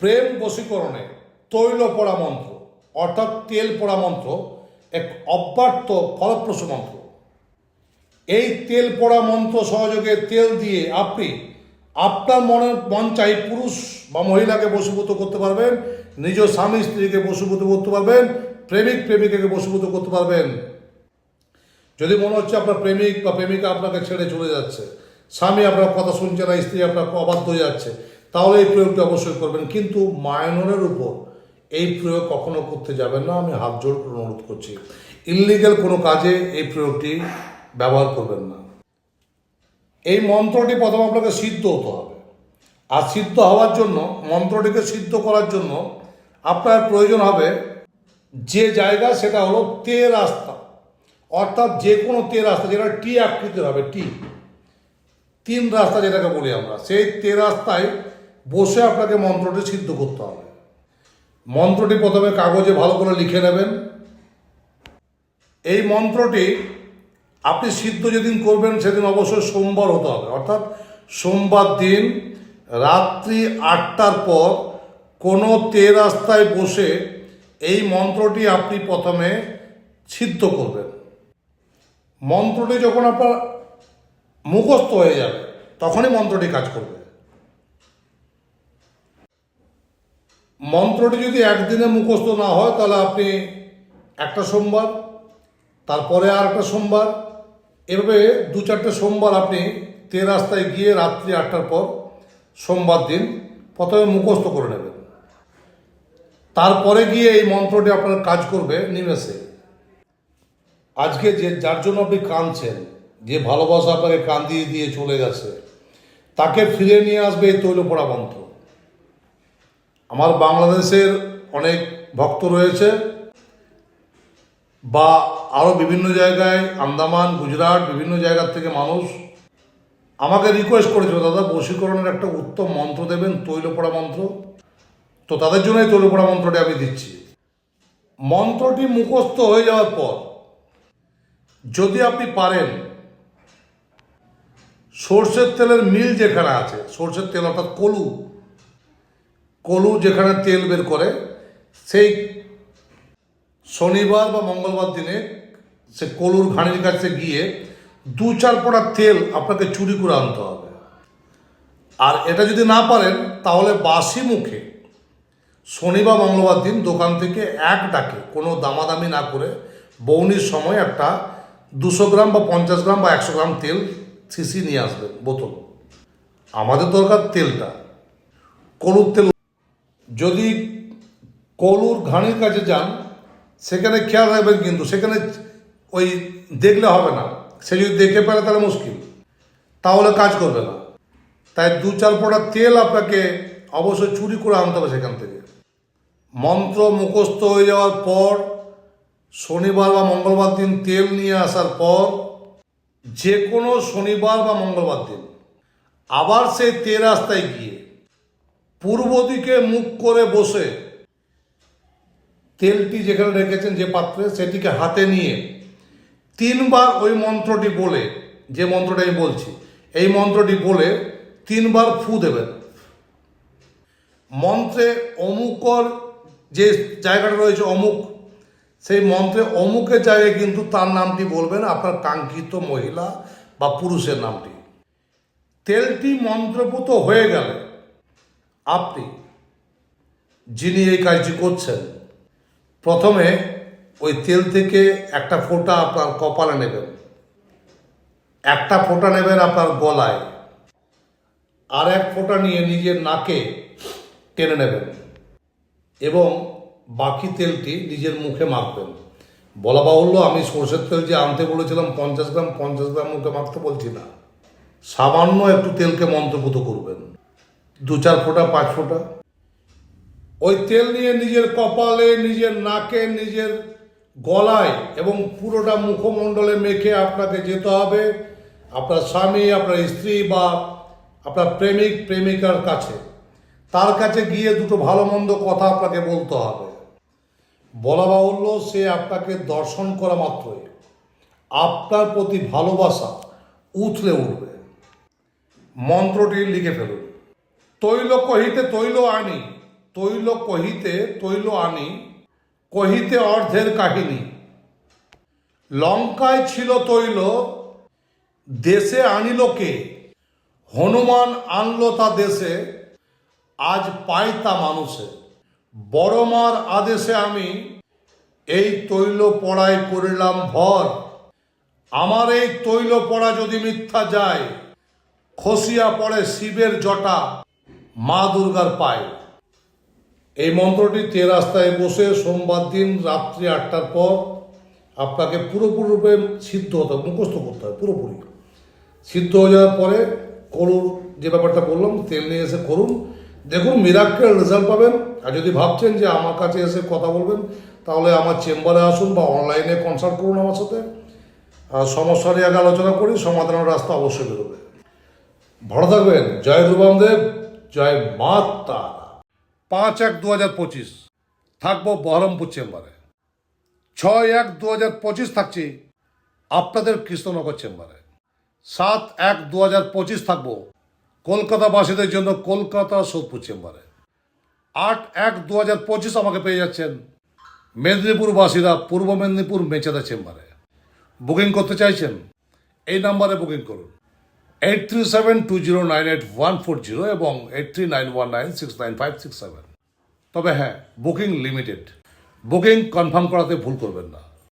প্রেম বশীকরণে তৈল পড়া মন্ত্র, অর্থাৎ তেল পড়া মন্ত্র, এক অব্যর্থ ফলপ্রসূ মন্ত্র। এই তেল পড়া মন্ত্র সহযোগে তেল দিয়ে আপনি আপনার মনের মন চাই পুরুষ বা মহিলাকে বশীভূত করতে পারবেন, নিজ স্বামী স্ত্রীকে বশীভূত করতে পারবেন, প্রেমিক প্রেমিকাকে বশীভূত করতে পারবেন। যদি মনে হচ্ছে আপনার প্রেমিক বা প্রেমিকা আপনাকে ছেড়ে চলে যাচ্ছে, স্বামী আপনার কথা শুনছে না, স্ত্রী আপনার অবাধ্য হয়ে যাচ্ছে তাহলে এই প্রয়োগটা অবশ্যই করবেন। কিন্তু মায়নরের উপর এই প্রয়োগ কখনো করতে যাবেন না, আমি হাত জোর অনুরোধ করছি। ইললিগাল কোনো কাজে এই প্রয়োগটি ব্যবহার করবেন না। এই মন্ত্রটি প্রথম আপনাকে সিদ্ধ হতে হবে। আর সিদ্ধ হওয়ার জন্য, মন্ত্রটিকে সিদ্ধ করার জন্য আপনার প্রয়োজন হবে যে জায়গা, সেটা হলো তে রাস্তা। অর্থাৎ যে কোনো তে রাস্তা, যেটা টি আকৃতির হবে, টি। তিন রাস্তা যেটাকে বলি আমরা, সেই তে রাস্তায় বসে আপনাকে মন্ত্রটি সিদ্ধ করতে হবে। মন্ত্রটি প্রথমে কাগজে ভালো করে লিখে নেবেন। এই মন্ত্রটি আপনি সিদ্ধ যেদিন করবেন সেদিন অবশ্যই সোমবার হতে হবে। অর্থাৎ সোমবার দিন রাত্রি আটটার পর কোনো তে রাস্তায় বসে এই মন্ত্রটি আপনি প্রথমে সিদ্ধ করবেন। মন্ত্রটি যখন আপনার মুখস্থ হয়ে যাবে, তখনই মন্ত্রটি কাজ করবে। মন্ত্রটি যদি একদিনে মুখস্থ না হয়, তাহলে আপনি একটা সোমবার, তারপরে আর একটা সোমবার, এভাবে দু চারটে সোমবার আপনি তে রাস্তায় গিয়ে রাত্রি আটটার পর সোমবার দিন প্রথমে মুখস্থ করে নেবেন। তারপরে গিয়ে এই মন্ত্রটি আপনার কাজ করবে নিমেষে। আজকে যে, যার জন্য আপনি কাঁদছেন, যে ভালোবাসা আপনাকে কান্দিয়ে দিয়ে চলে গেছে, তাকে ফিরে নিয়ে আসবে এই তৈল পড়া মন্ত্র। আমার বাংলাদেশের অনেক ভক্ত রয়েছে বা আরও বিভিন্ন জায়গায়, আন্দামান, গুজরাট, বিভিন্ন জায়গার থেকে মানুষ আমাকে রিকোয়েস্ট করেছিল, দাদা, বশীকরণের একটা উত্তম মন্ত্র দেবেন তৈল পড়া মন্ত্র। তো তাদের জন্য এই তৈল পড়া মন্ত্রটি আমি দিচ্ছি। মন্ত্রটি মুখস্থ হয়ে যাওয়ার পর, যদি আপনি পারেন, সর্ষের তেলের মিল যেখানে আছে, সর্ষের তেল অর্থাৎ কলু কলু যেখানে তেল বের করে, সেই শনিবার বা মঙ্গলবার দিনে সে কলুর ঘানির কাছে গিয়ে দু চার পড়া তেল আপনাকে চুরি করে আনতে হবে। আর এটা যদি না পারেন, তাহলে বাসি মুখে শনি বা মঙ্গলবার দিন দোকান থেকে এক ডাকে কোনো দামাদামি না করে বৌনির সময় একটা দুশো গ্রাম বা পঞ্চাশ গ্রাম বা একশো গ্রাম তেল সিসি নিয়ে আসবেন বোতল। আমাদের দরকার তেলটা। কলুর তেল যদি কলুর ঘানির কাছে যান, সেখানে খেয়াল রাখবেন কিন্তু, সেখানে ওই দেখলে হবে না। সে যদি দেখে ফেলে, তাহলে মুশকিল। তাহলে কাজ করবে না। তাই দু চার ফোঁটা তেল আপনাকে অবশ্যই চুরি করে আনতে হবে সেখান থেকে। মন্ত্র মুখস্থ হয়ে যাওয়ার পর, শনিবার বা মঙ্গলবার দিন তেল নিয়ে আসার পর, যে কোনো শনিবার বা মঙ্গলবার দিন, আবার সেই তেল রাস্তায় গিয়ে পূর্ব দিকে মুখ করে বসে তেলটি যেখানে রেখেছেন যে পাত্রে, সেটিকে হাতে নিয়ে তিনবার ওই মন্ত্রটি বলে, যে মন্ত্রটা আমি বলছি, এই মন্ত্রটি বলে তিনবার ফু দেবেন। মন্ত্রে অমুকর যে জায়গাটা রয়েছে অমুক, সেই মন্ত্রে অমুকের জায়গায় কিন্তু তার নামটি বলবেন, আপনার কাঙ্ক্ষিত মহিলা বা পুরুষের নামটি। তেলটি মন্ত্রপুত হয়ে গেলে আপনি যিনি এই কাজটি করছেন, প্রথমে ওই তেল থেকে একটা ফোঁটা আপনার কপালে নেবেন। একটা ফোঁটা নেবেন আপনার গলায়। আর এক ফোঁটা নিয়ে নিজের নাকে টেনে নেবেন এবং বাকি তেলটি নিজের মুখে মাখবেন। বলা বাহুল্য, আমি সর্ষের তেল যে আনতে বলেছিলাম, পঞ্চাশ গ্রাম পঞ্চাশ গ্রাম মুখে মাখতে বলছি না। সামান্য একটু তেলকে মন্ত্রপুত করবেন। দু চার ফোঁটা, পাঁচ ফোঁটা। ওই তেল নিয়ে নিজের কপালে, নিজের নাকে, নিজের গলায় এবং পুরোটা মুখমণ্ডলে মেখে আপনাকে যেতে হবে। আপনার স্বামী, আপনার স্ত্রী বা আপনার প্রেমিক, প্রেমিকার কাছে। তার কাছে গিয়ে দুটো ভালো মন্দ কথা আপনাকে বলতে হবে। বলা বাহুল্য, সে আপনাকে দর্শন করা মাত্রই। আপনার প্রতি ভালোবাসা উথলে উঠবে। মন্ত্রটি লিখে ফেলুন। তৈল কহিতে তৈল আনি, তৈল কহিতে তৈল আনি, কহিতে অর্ধের কাহিনী। লঙ্কায় ছিল তৈল, দেশে আনিল কে? হনুমান আনলো তা দেশে, আজ পাই তা মানুষে। বড় মার আদেশে আমি এই তৈল পড়ায় করিলাম ভর। আমার এই তৈল পড়া যদি মিথ্যা যায়, খসিয়া পড়ে শিবের জটা। মা দুর্গার পায়ে। এই মন্ত্রটি তে রাস্তায় বসে সোমবার দিন রাত্রি আটটার পর আপনাকে পুরোপুরি রূপে সিদ্ধ হতে হবে, মুখস্থ করতে হবে, পুরোপুরি। সিদ্ধ হয়ে যাওয়ার পরে করুন, যে ব্যাপারটা বললাম, তেল নিয়ে এসে করুন। দেখুন মিরাক্কেল রেজাল্ট পাবেন। আর যদি ভাবছেন যে আমার কাছে এসে কথা বলবেন, তাহলে আমার চেম্বারে আসুন বা অনলাইনে কনসাল্ট করুন আমার সাথে। সমস্যা নিয়ে আগে আলোচনা করি, সমাধানের রাস্তা অবশ্যই বেরোবে। ভালো থাকবেন। জয় গুরুবামদেব জয় মা তারা। পাঁচ এক দু হাজার পঁচিশ। থাকব বহরমপুর চেম্বারে। ছয় এক দু হাজার পঁচিশ থাকছি আপনাদের কৃষ্ণনগর চেম্বারে। সাত এক দু হাজার পঁচিশ থাকব কলকাতাবাসীদের জন্য কলকাতা সোদপুর চেম্বারে। আট এক দু হাজার পঁচিশ আমাকে পেয়ে যাচ্ছেন মেদিনীপুরবাসীরা পূর্ব মেদিনীপুর মেচেদা চেম্বারে। বুকিং করতে চাইছেন, এই নাম্বারে বুকিং করুন। Eight three seven two zero nine eight one four zero এবং eight three nine one nine six nine five six seven তবে হ্যাঁ বুকিং লিমিটেড বুকিং কনফার্ম করাতে ভুল করবেন না।